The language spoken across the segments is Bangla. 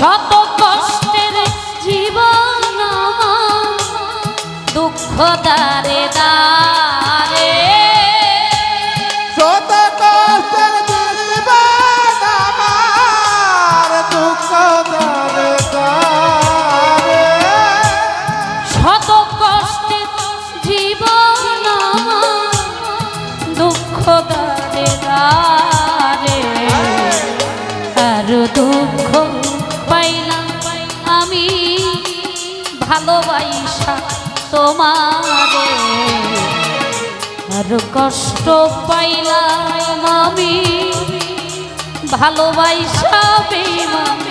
শত কষ্টের জীবন দুঃখ দ্বারে কষ্ট পাইলাম আমি। ভালোবাসা বেমামি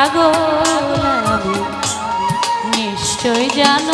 পাগল নিশ্চয় জান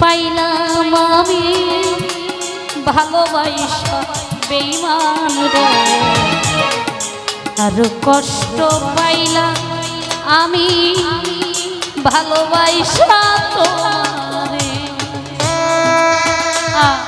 পাইলাম আমি ভালোবাসা বেইমান রে। আর কষ্ট পাইলাম আমি ভালোবাসা তোমারে। আ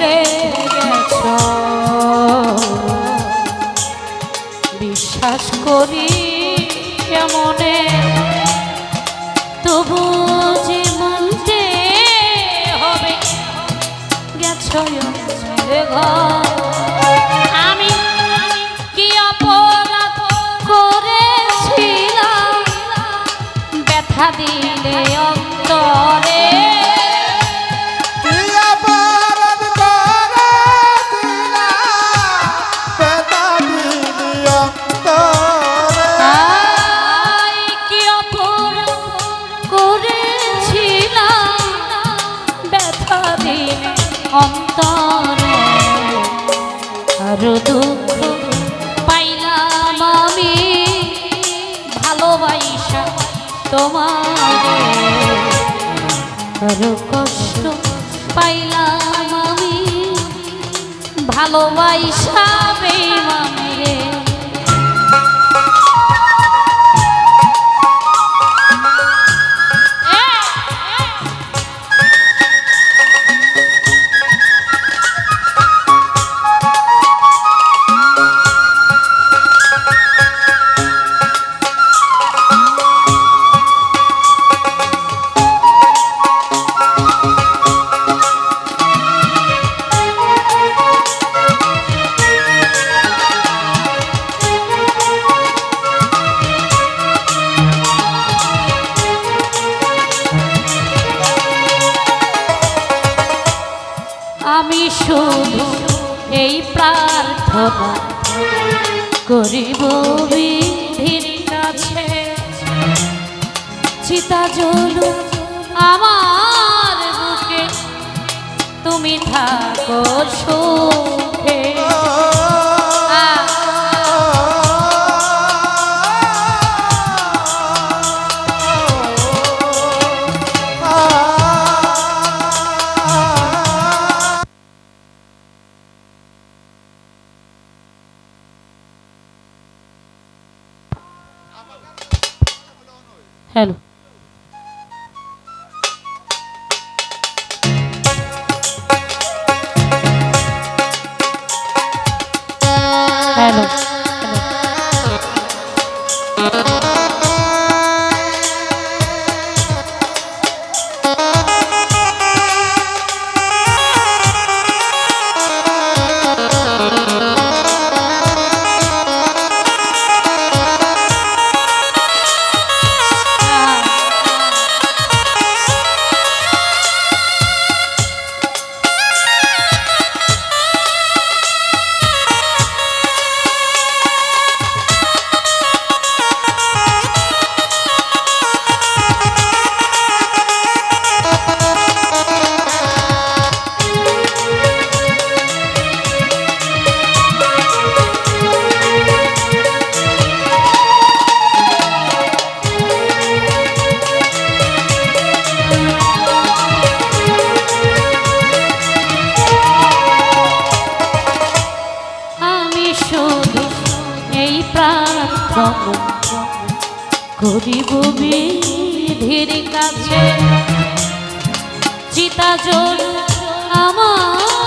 করি কেমনে? তবু যে মনতে হবে গেছ ঘর। কঠিন অন্তর আরও দুঃখ পাইলাম আমি ভালোবাসা তোমার। আরও কষ্ট পাইলাম আমি ভালোবাসা বেমানে করিব বিধিনাছে চিতা জলু আমার বুকে তুমি থাকো সুখে। করিব বিধির কাছে। চিতাজন আমার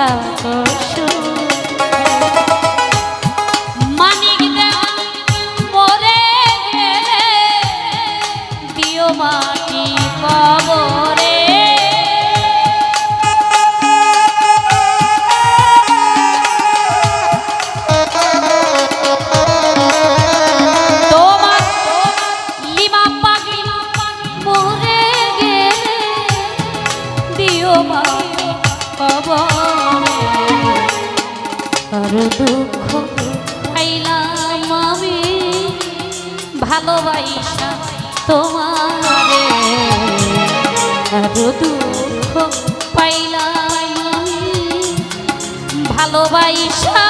হ্যাঁ, দেখা দুঃখ পাইলাম। ভালোবাসা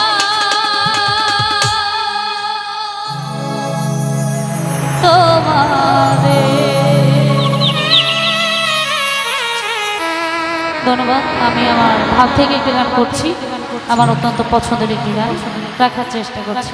তোমারে। ধন্যবাদ, আমি আমার ভাব থেকে একটি গান করছি। আমার অত্যন্ত পছন্দের একটি গান। রাখার চেষ্টা করছি।